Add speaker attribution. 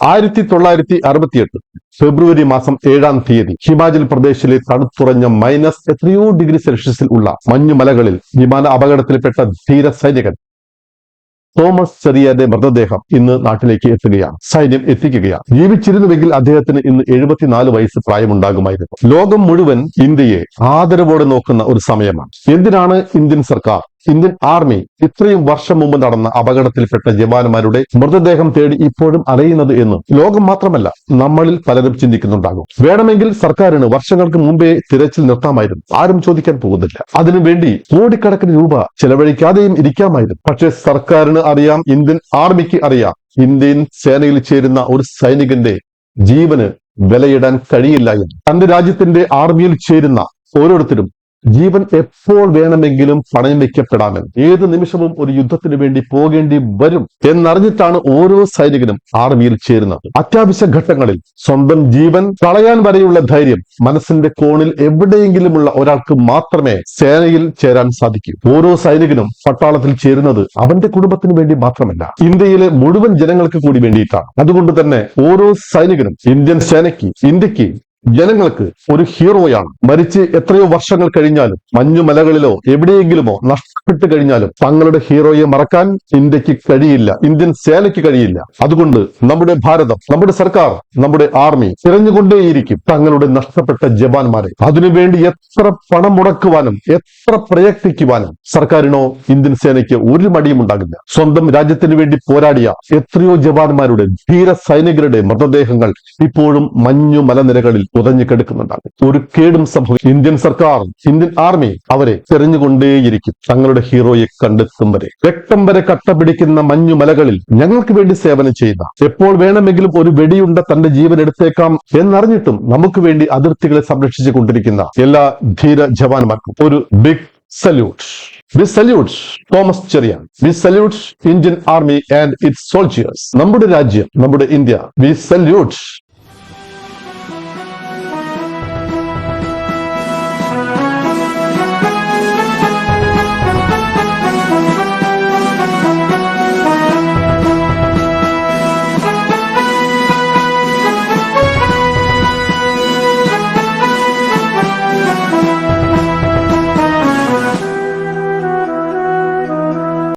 Speaker 1: ആയിരത്തി തൊള്ളായിരത്തി അറുപത്തിയെട്ട് ഫെബ്രുവരി മാസം ഏഴാം തീയതി ഹിമാചൽ പ്രദേശിലെ തണുത്തുറഞ്ഞ മൈനസ് എത്രയോ ഡിഗ്രി സെൽഷ്യസിൽ ഉള്ള മഞ്ഞുമലകളിൽ വിമാന അപകടത്തിൽപ്പെട്ട ധീര സൈനികൻ തോമസ് ചെറിയന്റെ മൃതദേഹം ഇന്ന് നാട്ടിലേക്ക് എത്തുകയാണ്. സൈന്യം എത്തിക്കുകയാണ്. ജീവിച്ചിരുന്നുവെങ്കിൽ അദ്ദേഹത്തിന് ഇന്ന് എഴുപത്തിനാല് വയസ്സ് പ്രായമുണ്ടാകുമായിരുന്നു. ലോകം മുഴുവൻ ഇന്ത്യയെ ആദരവോടെ നോക്കുന്ന ഒരു സമയമാണ്. എന്തിനാണ് ഇന്ത്യൻ സർക്കാർ ഇന്ത്യൻ ആർമി ഇത്രയും വർഷം മുമ്പ് നടന്ന അപകടത്തിൽപ്പെട്ട ജവാന്മാരുടെ മൃതദേഹം തേടി ഇപ്പോഴും അറിയുന്നത് എന്ന് ലോകം മാത്രമല്ല നമ്മളിൽ പലരും ചിന്തിക്കുന്നുണ്ടാകും. വേണമെങ്കിൽ സർക്കാരിന് വർഷങ്ങൾക്ക് മുമ്പേ തിരച്ചിൽ നിർത്താമായിരുന്നു. ആരും ചോദിക്കാൻ പോകുന്നില്ല. അതിനുവേണ്ടി കോടിക്കണക്കിന് രൂപ ചെലവഴിക്കാതെയും ഇരിക്കാമായിരുന്നു. പക്ഷേ സർക്കാരിന് അറിയാം ഇന്ത്യൻ ആർമിക്ക് അറിയാം ഇന്ത്യൻ സേനയിൽ ചേരുന്ന ഒരു സൈനികന്റെ ജീവന് വിലയിടാൻ കഴിയില്ല എന്ന്. തന്റെ രാജ്യത്തിന്റെ ആർമിയിൽ ചേരുന്ന ഓരോരുത്തരും ജീവൻ എപ്പോൾ വേണമെങ്കിലും പണയം വെക്കപ്പെടാമെന്ന്. ഏത് നിമിഷവും ഒരു യുദ്ധത്തിന് വേണ്ടി പോകേണ്ടി വരും എന്നറിഞ്ഞിട്ടാണ് ഓരോ സൈനികനും ആർമിയിൽ ചേരുന്നത്. അത്യാവശ്യ ഘട്ടങ്ങളിൽ സ്വന്തം ജീവൻ കളയാൻ വരെയുള്ള ധൈര്യം മനസ്സിന്റെ കോണിൽ എവിടെയെങ്കിലുമുള്ള ഒരാൾക്ക് മാത്രമേ സേനയിൽ ചേരാൻ സാധിക്കൂ. ഓരോ സൈനികനും പട്ടാളത്തിൽ ചേരുന്നത് അവന്റെ കുടുംബത്തിന് വേണ്ടി മാത്രമല്ല ഇന്ത്യയിലെ മുഴുവൻ ജനങ്ങൾക്ക് കൂടി വേണ്ടിയിട്ടാണ്. അതുകൊണ്ട് തന്നെ ഓരോ സൈനികനും ഇന്ത്യൻ സേനയ്ക്ക് ഇന്ത്യയ്ക്ക് ജനങ്ങൾക്ക് ഒരു ഹീറോയാണ്. മരിച്ച് എത്രയോ വർഷങ്ങൾ കഴിഞ്ഞാലും മഞ്ഞുമലകളിലോ എവിടെയെങ്കിലുമോ നഷ്ടപ്പെട്ട് കഴിഞ്ഞാലും തങ്ങളുടെ ഹീറോയെ മറക്കാൻ ഇന്ത്യയ്ക്ക് കഴിയില്ല. ഇന്ത്യൻ സേനയ്ക്ക് കഴിയില്ല. അതുകൊണ്ട് നമ്മുടെ ഭാരതം നമ്മുടെ സർക്കാർ നമ്മുടെ ആർമി തിരഞ്ഞുകൊണ്ടേയിരിക്കും തങ്ങളുടെ നഷ്ടപ്പെട്ട ജവാന്മാരെ. അതിനുവേണ്ടി എത്ര പണം മുടക്കുവാനും എത്ര പ്രയത്നിക്കുവാനും സർക്കാരിനോ ഇന്ത്യൻ സേനയ്ക്ക് ഒരു മടിയും ഉണ്ടാകില്ല. സ്വന്തം രാജ്യത്തിന് വേണ്ടി പോരാടിയ എത്രയോ ജവാന്മാരുടെ ധീര സൈനികരുടെ മൃതദേഹങ്ങൾ ഇപ്പോഴും മഞ്ഞു മലനിരകളിൽ ഉതഞ്ഞു കിടക്കുന്നുണ്ടാകും ഒരു കേടും സംഭവിക്കും ഇന്ത്യൻ സർക്കാർ ഇന്ത്യൻ ആർമി അവരെ തെരഞ്ഞുകൊണ്ടേയിരിക്കും തങ്ങളുടെ ഹീറോയെ കണ്ടെത്തും വരെ. രക്തം വരെ കട്ടപിടിക്കുന്ന മഞ്ഞുമലകളിൽ ഞങ്ങൾക്ക് വേണ്ടി സേവനം ചെയ്യുന്ന എപ്പോൾ വേണമെങ്കിലും ഒരു വെടിയുണ്ട തന്റെ ജീവൻ എടുത്തേക്കാം എന്നറിഞ്ഞിട്ടും നമുക്ക് വേണ്ടി അതിർത്തികളെ സംരക്ഷിച്ചു കൊണ്ടിരിക്കുന്ന എല്ലാ ധീര ജവാന്മാർക്കും ഒരു big salute we salute Thomas Cherian. We salute Indian army and its soldiers നമ്മുടെ രാജ്യം നമ്മുടെ ഇന്ത്യ. V salute